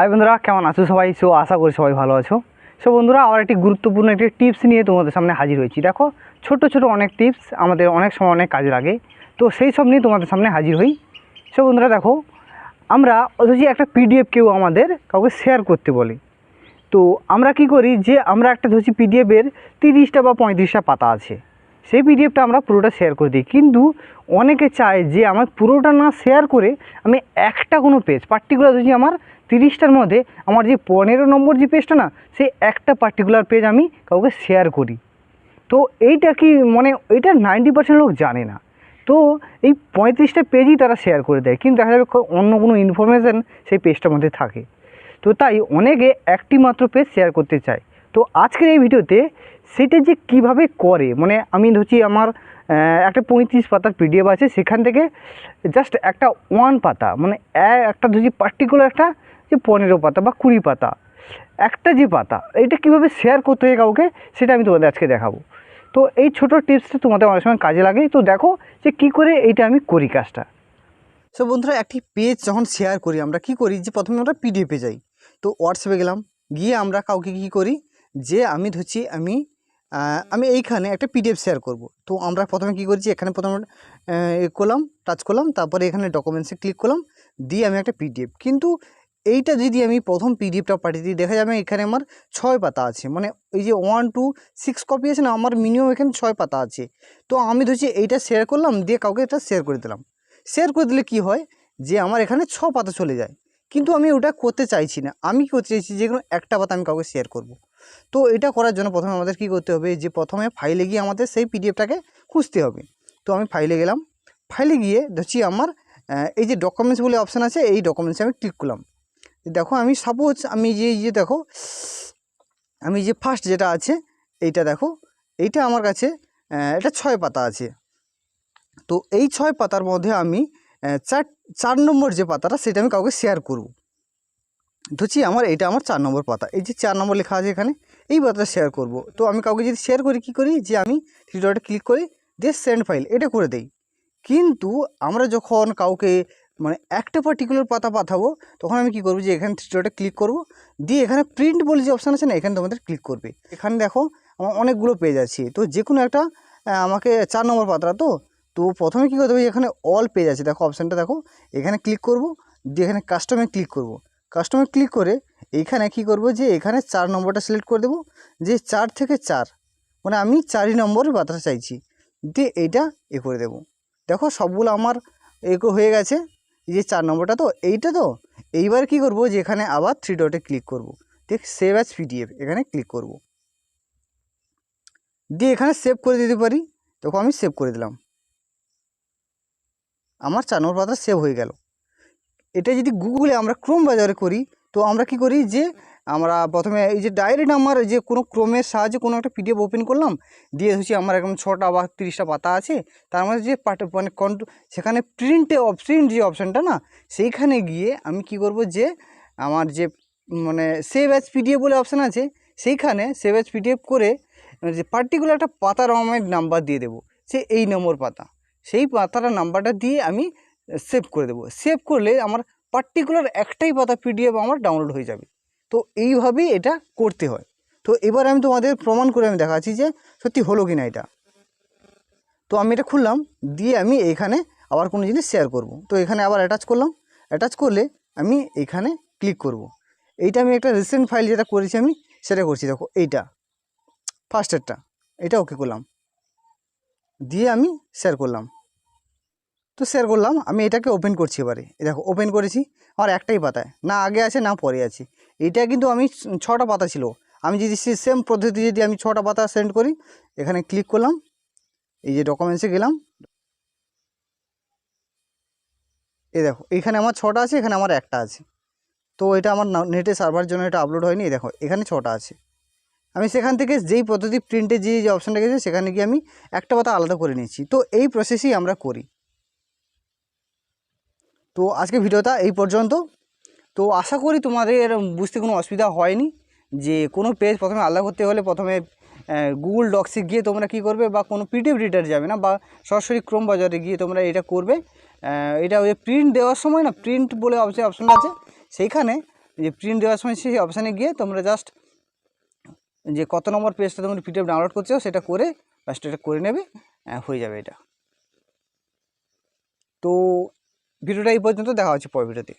High বন্ধুরা, কেমন আছো সবাই? সো, আশা করি সবাই ভালো আছো। সো, বন্ধুরা, আবার একটি গুরুত্বপূর্ণ একটি টিপস নিয়ে তোমাদের সামনে হাজির হয়েছি। দেখো, ছোট ছোট অনেক টিপস আমাদের অনেক সময় অনেক কাজে লাগে। তো সেই সব নিয়ে তোমাদের সামনে হাজির হই। সো, বন্ধুরা, দেখো, আমরা অথচ একটা পিডিএফ কেউ আমাদের কাউকে শেয়ার করতে বলে। তো আমরা কি করি যে, আমরা একটা ধরছি পিডিএফের তিরিশটা বা পঁয়ত্রিশটা পাতা আছে। সেই পিডিএফটা আমরা পুরোটা শেয়ার করে দিই। কিন্তু অনেকে চায় যে, আমার পুরোটা না শেয়ার করে আমি একটা কোনো পেজ পার্টিকুলার যদি আমার তিরিশটার মধ্যে আমার যে পনেরো নম্বর যে পেজটা না, সেই একটা পার্টিকুলার পেজ আমি কাউকে শেয়ার করি। তো এইটা কি মানে এটা নাইনটি পার্সেন্ট লোক জানে না। তো এই পঁয়ত্রিশটা পেজই তারা শেয়ার করে দেয়, কিন্তু দেখা যাবে অন্য কোনো ইনফরমেশান সেই পেজটার মধ্যে থাকে। তো তাই অনেকে একটি মাত্র পেজ শেয়ার করতে চায়। তো আজকের এই ভিডিওতে সেটা যে কীভাবে করে মানে আমি ধরছি আমার একটা পঁয়ত্রিশ পাতার পিডিএফ আছে, সেখান থেকে জাস্ট একটা ওয়ান পাতা মানে একটা ধরছি পার্টিকুলার একটা যে পনেরো পাতা বা কুড়ি পাতা। একটা যে পাতা, এটা কীভাবে শেয়ার করতে হয় কাউকে, সেটা আমি তোমাদের আজকে দেখাবো। তো এই ছোটো টিপসটা তোমাদের অনেক সময় কাজে লাগে। তো দেখো যে কী করে এইটা আমি করি কাজটা। সো বন্ধুরা, একটি পেজ যখন শেয়ার করি, আমরা কি করি? যে প্রথমে আমরা পিডিএফে যাই। তো হোয়াটসঅ্যাপে গেলাম, গিয়ে আমরা কাউকে কী করি? যে আমি ধরছি, আমি আমি এইখানে একটা পিডিএফ শেয়ার করব। তো আমরা প্রথমে কী করছি? এখানে প্রথমে করলাম টাচ করলাম, তারপরে এখানে ডকুমেন্টসে ক্লিক করলাম, দিয়ে আমি একটা পিডিএফ কিন্তু এইটা যদি আমি প্রথম পিডিএফটা পাঠিয়ে দিই, দেখা যাবে এখানে আমার ছয় পাতা আছে। মানে এই যে ওয়ান টু সিক্স কপি আছে না, আমার মিনিমাম এখানে ছয় পাতা আছে। তো আমি ধরছি এইটা শেয়ার করলাম, দিয়ে কাউকে এটা শেয়ার করে দিলাম। শেয়ার করে দিলে কি হয়? যে আমার এখানে ছ পাতা চলে যায়। কিন্তু আমি ওটা করতে চাইছি না। আমি কী করতে চাইছি যে কোনো একটা পাতা আমি কাউকে শেয়ার করব। তো এটা করার জন্য প্রথমে আমাদের কী করতে হবে? যে প্রথমে ফাইলে গিয়ে আমাদের সেই পিডিএফটাকে খুঁজতে হবে। তো আমি ফাইলে গেলাম। ফাইলে গিয়ে ধরছি আমার এই যে ডকুমেন্টস বলে অপশান আছে, এই ডকুমেন্টসে আমি ক্লিক করলাম। দেখো আমি সাপোজ আমি যে যে দেখো, আমি যে ফার্স্ট যেটা আছে, এইটা দেখো, এইটা আমার কাছে এটা ছয় পাতা আছে। তো এই ছয় পাতার মধ্যে আমি চার চার নম্বর যে পাতাটা, সেটা আমি কাউকে শেয়ার করব। ধরছি আমার এটা আমার চার নম্বর পাতা। এই যে চার নম্বর লেখা আছে এখানে, এই পাতাটা শেয়ার করব। তো আমি কাউকে যদি শেয়ার করি, কি করি? যে আমি থ্রি ডটে ক্লিক করি, দিয়ে সেন্ড ফাইল এটা করে দেই। কিন্তু আমরা যখন কাউকে মানে একটা পার্টিকুলার পাতা পাঠাবো, তখন আমি কি করব যে এখানে থ্রি ক্লিক করব, দিয়ে এখানে প্রিন্ট বলে যে অপশান আছে না, এখানে তোমাদের ক্লিক করবে। এখানে দেখো আমার অনেকগুলো পেজ আছে, তো যে কোনো একটা আমাকে চার নম্বর পাতা তো তো প্রথমে কী করতে হবে, এখানে অল পেজ আছে, দেখো অপশানটা দেখো, এখানে ক্লিক করব, দিয়ে এখানে কাস্টমে ক্লিক করব। কাস্টমে ক্লিক করে এইখানে কি করব যে এখানে চার নম্বরটা সিলেক্ট করে দেবো, যে চার থেকে চার মানে আমি চারই নম্বরের পাতাটা চাইছি, দিয়ে এইটা এ করে দেবো। দেখো সবগুলো আমার এগো হয়ে গেছে এই যে চার নম্বরটা তো, এইটা তো? এইবার কি করব যে এখানে আবার থ্রি ডটে ক্লিক করব। ঠিক সেভ অ্যাজ পিডিএফ এখানে ক্লিক করব। দিয়ে এখানে সেভ করে দিতে পারি? তখন আমি সেভ করে দিলাম। আমার চার নম্বর পাতা সেভ হয়ে গেল। এটা যদি গুগলে আমরা ক্রোম বাজারে করি, তো আমরা কি করি যে আমরা প্রথমে এই যে ডাইরেক্ট আমার যে কোনো ক্রমের সাহায্যে কোনো একটা পিডিএফ ওপেন করলাম, দিয়ে হচ্ছে আমার এখন ছটা বা তিরিশটা পাতা আছে, তার মধ্যে যে পাট মানে কন্ট সেখানে প্রিন্টে প্রিন্ট যে অপশানটা না, সেইখানে গিয়ে আমি কি করব যে আমার যে মানে সেভ অ্যাজ পিডিএফ বলে অপশান আছে, সেইখানে সেভ অ্যাজ পিডিএফ করে মানে যে পার্টিকুলার একটা পাতার আমার নাম্বার দিয়ে দেবো, সে এই নম্বর পাতা, সেই পাতাটার নাম্বারটা দিয়ে আমি সেভ করে দেবো সেভ করলে আমার পার্টিকুলার একটাই পাতা পিডিএফ আমার ডাউনলোড হয়ে যাবে। তো এইভাবেই এটা করতে হয়। তো এবার আমি তোমাদের প্রমাণ করে আমি দেখাচ্ছি যে সত্যি হলো কি না এটা। তো আমি এটা খুললাম, দিয়ে আমি এইখানে আবার কোনো জিনিস শেয়ার করব। তো এখানে আবার অ্যাটাচ করলাম। অ্যাটাচ করলে আমি এইখানে ক্লিক করব। এইটা আমি একটা রিসেন্ট ফাইল যেটা করেছি আমি, সেটা করছি। দেখো, এইটা ফার্স্টেরটা এটা ওকে করলাম। দিয়ে আমি শেয়ার করলাম। তো শেয়ার করলাম, আমি এটাকে ওপেন করছি এবারে। দেখো ওপেন করেছি, আমার একটাই পাতায়, না আগে আছে, না পরে আছে। এইটা কিন্তু আমি ছটা পাতা ছিল। আমি যদি সেম পদ্ধতি যদি আমি ছটা পাতা সেন্ড করি, এখানে ক্লিক করলাম, এই যে ডকুমেন্টসে গেলাম। এই দেখো, এখানে আমার ছটা আছে, এখানে আমার একটা আছে। তো এটা আমার নেটে সার্ভার জন্য এটা আপলোড হয়নি দেখো, এখানে ছটা আছে। আমি সেখান থেকে যেই পদ্ধতি প্রিন্টে যে যে অপশানটা গেছে, সেখানে গিয়ে আমি একটা পাতা আলাদা করে নিয়েছি। তো এই প্রসেসই আমরা করি। তো আজকে ভিডিওটা এই পর্যন্ত। তো আশা করি তোমাদের বুঝতে কোনো অসুবিধা হয়নি যে কোনো পেজ প্রথমে আলাদা করতে হলে প্রথমে গুগল ডক্সে গিয়ে তোমরা কি করবে বা কোনো পিডিএফ রিডার যাবে না বা সরাসরি ক্রোম বাজারে গিয়ে তোমরা এটা করবে। এটা ওই প্রিন্ট দেওয়ার সময় না প্রিন্ট বলে অপশন অপশন আছে। সেইখানে যে প্রিন্ট দেওয়ার সময় সেই অপশানে গিয়ে তোমরা জাস্ট যে কত নম্বর পেজটা তোমরা পিডিএফ ডাউনলোড করছ সেটা করে জাস্ট এটা করে নেবে হয়ে যাবে এটা। তো ভিডিওটা এই পর্যন্ত দেখা হচ্ছে পরের ভিডিওতে।